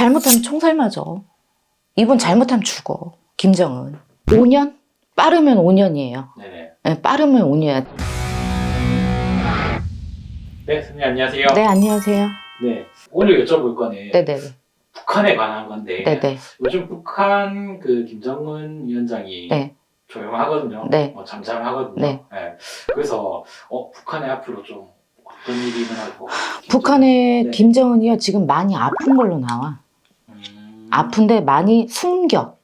잘못하면 총살 맞아. 이분 잘못하면 죽어. 김정은. 5년? 빠르면 5년이에요. 네네. 빠르면 5년. 네, 선생님 안녕하세요. 네, 안녕하세요. 네, 오늘 여쭤볼 거는 네네. 북한에 관한 건데 네네. 요즘 북한 그 김정은 위원장이 네. 조용하거든요. 네. 어, 잠잠하거든요. 네. 그래서 어, 북한에 앞으로 좀 어떤 일이 일어나고 북한의 네. 김정은이요, 지금 많이 아픈 걸로 나와. 음, 아픈데 많이 숨겨.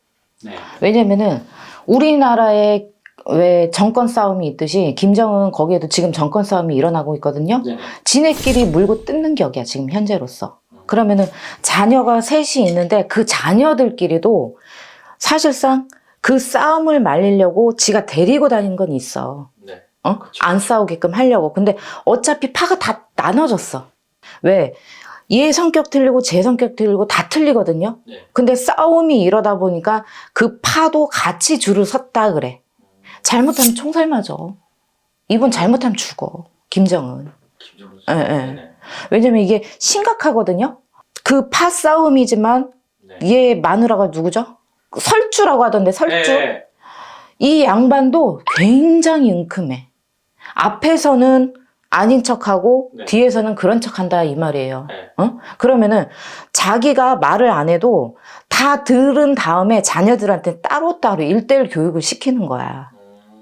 네. 왜냐면은 우리나라에 왜 정권 싸움이 있듯이 김정은 거기에도 지금 정권 싸움이 일어나고 있거든요. 네네. 지네끼리 물고 뜯는 격이야 지금 현재로서. 음. 그러면은 자녀가 셋이 있는데 그 자녀들끼리도 사실상 그 싸움을 말리려고 지가 데리고 다닌 건 있어. 네. 어? 안 싸우게끔 하려고. 근데 어차피 파가 다 나눠졌어. 왜? 얘 성격 틀리고 제 성격 틀리고 다 틀리거든요. 네. 근데 싸움이 이러다 보니까 그 파도 같이 줄을 섰다 그래. 잘못하면 총살 맞아. 이분 잘못하면 죽어. 김정은. 김정은 씨. 예, 예. 네네. 왜냐면 이게 심각하거든요. 그 파 싸움이지만 네. 얘 마누라가 누구죠? 설주라고 하던데 설주. 네. 이 양반도 굉장히 은큼해. 앞에서는 아닌 척하고 네. 뒤에서는 그런 척한다 이 말이에요. 네. 어? 그러면은 자기가 말을 안 해도 다 들은 다음에 자녀들한테 따로따로 일대일 교육을 시키는 거야.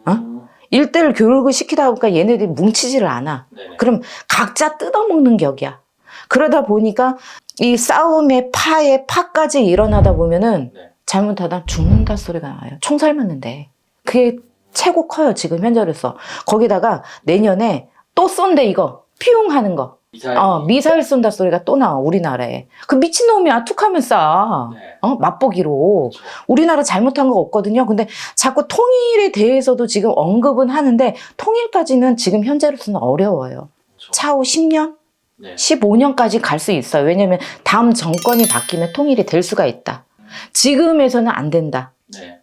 음, 일대일 교육을 시키다 보니까 얘네들이 뭉치지를 않아. 네네. 그럼 각자 뜯어먹는 격이야. 그러다 보니까 이 싸움의 파의 파까지 일어나다 보면은 네. 잘못하다 죽는다 소리가 나요. 총살 맞는데. 그게 최고 커요, 지금 현재로서. 거기다가 내년에 또 쏜대, 이거. 피웅 하는 거. 미사일. 어, 미사일 쏜다 소리가 또 나와, 우리나라에. 그 미친놈이야, 툭하면 쏴. 네. 어, 맛보기로. 그렇죠. 우리나라 잘못한 거 없거든요. 근데 자꾸 통일에 대해서도 지금 언급은 하는데, 통일까지는 지금 현재로서는 어려워요. 그렇죠. 차후 10년? 네. 15년까지 갈 수 있어요. 왜냐면 다음 정권이 바뀌면 통일이 될 수가 있다. 지금에서는 안 된다.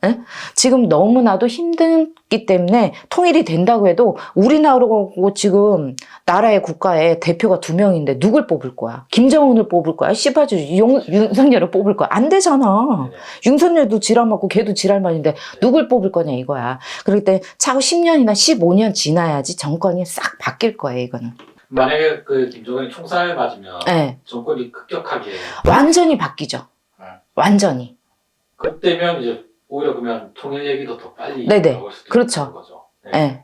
네. 지금 너무나도 힘들기 때문에 통일이 된다고 해도 우리나라고 지금 나라의 국가에 대표가 두 명인데 누굴 뽑을 거야? 김정은을 뽑을 거야? 씨바지 용- 윤석열을 뽑을 거야? 안 되잖아. 네네. 윤석열도 지랄 맞고 걔도 지랄 맞는데 누굴 뽑을 거냐 이거야. 그럴 때 차후 10년이나 15년 지나야지 정권이 싹 바뀔 거예요 이거는. 만약에 그 김정은이 총살 맞으면 네. 정권이 급격하게 완전히 바뀌죠. 네. 완전히. 그때면 이제 오히려 그러면 통일 얘기도 더 빨리 네네. 나올 수도 그렇죠. 있는 거죠. 네. 예.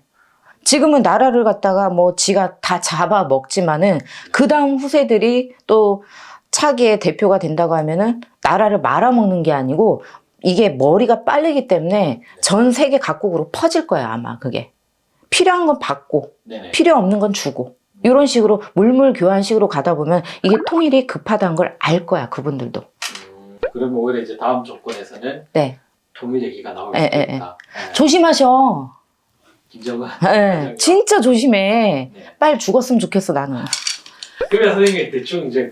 지금은 나라를 갖다가 뭐 지가 다 잡아 먹지만은 그 다음 후세들이 또 차기의 대표가 된다고 하면은 나라를 말아먹는 게 아니고 이게 머리가 빠르기 때문에 전 세계 각국으로 퍼질 거야 아마 그게 필요한 건 받고 네네. 필요 없는 건 주고 이런 식으로 물물 교환식으로 가다 보면 이게 통일이 급하다는 걸 알 거야 그분들도 음, 그러면 오히려 이제 다음 정권에서는 네 통일 얘기가 나올 예, 수도 예, 있다. 네. 조심하셔 김정은. 예, 진짜 조심해 네. 빨리 죽었으면 좋겠어 나는 그러면 선생님 대충 이제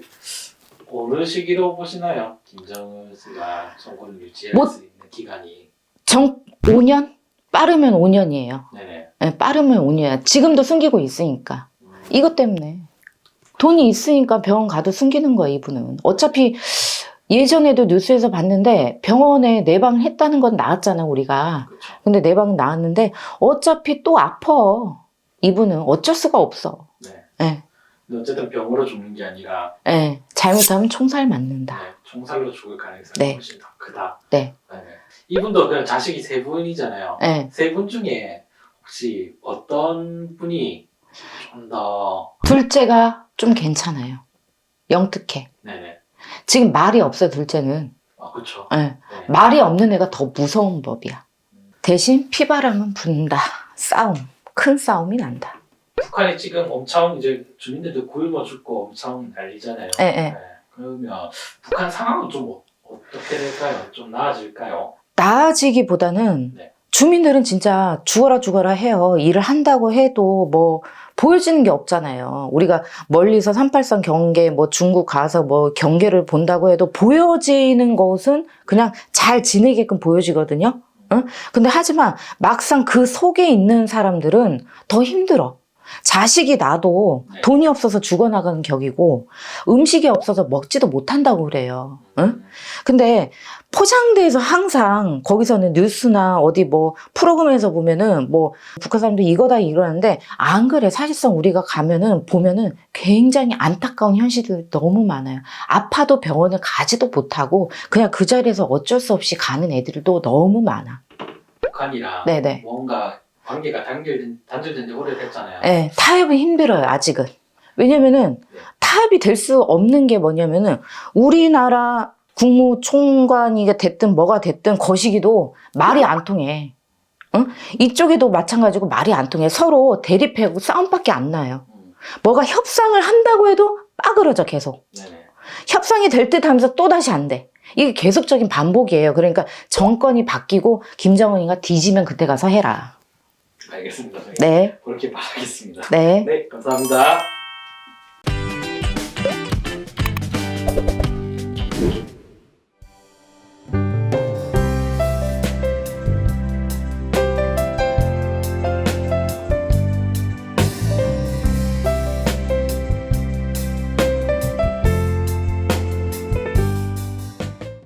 어느 시기로 보시나요? 김정은 씨가 정권을 유지할 뭐- 수 있는 기간이. 정 5년? 빠르면 5년이에요. 네네. 예, 빠르면 5년. 지금도 숨기고 있으니까. 음, 이것 때문에. 돈이 있으니까 병원 가도 숨기는 거야, 이분은. 어차피 예전에도 뉴스에서 봤는데 병원에 내방 했다는 건 나왔잖아, 우리가. 그렇죠. 근데 내방 나왔는데 어차피 또 아파. 이분은 어쩔 수가 없어. 네. 예, 근데 어쨌든 병으로 죽는 게 아니라 예. 잘못하면 총살 맞는다. 네, 총살로 죽을 가능성이 네. 훨씬 더 크다. 네. 네. 이분도 그냥 자식이 세 분이잖아요. 예. 세분 중에 혹시 어떤 분이 좀 더 둘째가 좀 괜찮아요. 영특해. 네네. 지금 말이 없어, 둘째는. 아 그렇죠. 예. 네. 말이 없는 애가 더 무서운 법이야. 대신 피바람은 분다. 싸움. 큰 싸움이 난다. 북한이 지금 엄청 이제 주민들도 굶어 죽고 엄청 난리잖아요. 예, 예. 네. 그러면 북한 상황은 좀 어- 어떻게 될까요? 좀 나아질까요? 나아지기보다는 네. 주민들은 진짜 죽어라 죽어라 해요. 일을 한다고 해도 뭐 보여지는 게 없잖아요. 우리가 멀리서 383 경계, 뭐 중국 가서 뭐 경계를 본다고 해도 보여지는 것은 그냥 잘 지내게끔 보여지거든요. 응? 근데 하지만 막상 그 속에 있는 사람들은 더 힘들어. 자식이 나도 네. 돈이 없어서 죽어나가는 격이고 음식이 없어서 먹지도 못한다고 그래요. 응? 근데 포장돼서 항상 거기서는 뉴스나 어디 뭐 프로그램에서 보면은 뭐 북한 사람들 이거다 이러는데 안 그래. 사실상 우리가 가면은 보면은 굉장히 안타까운 현실들이 너무 많아요. 아파도 병원을 가지도 못하고 그냥 그 자리에서 어쩔 수 없이 가는 애들도 너무 많아. 북한이랑 네네. 뭔가 관계가 단결된 단절된 지 오래됐잖아요. 예, 타협이 힘들어요, 아직은. 왜냐면은 네. 타협이 될 수 없는 게 뭐냐면은 우리나라 국무총관이 됐든 뭐가 됐든 거시기도 말이 안 통해. 응? 이쪽에도 마찬가지고 말이 안 통해. 서로 대립하고 싸움밖에 안 나요. 음, 뭐가 협상을 한다고 해도 빠그러져 계속. 네네. 협상이 될 듯 하면서 또 다시 안 돼. 이게 계속적인 반복이에요. 그러니까 정권이 바뀌고 김정은이가 뒤지면 그때 가서 해라. 알겠습니다. 선생님. 네, 그렇게 말하겠습니다. 네. 네, 감사합니다.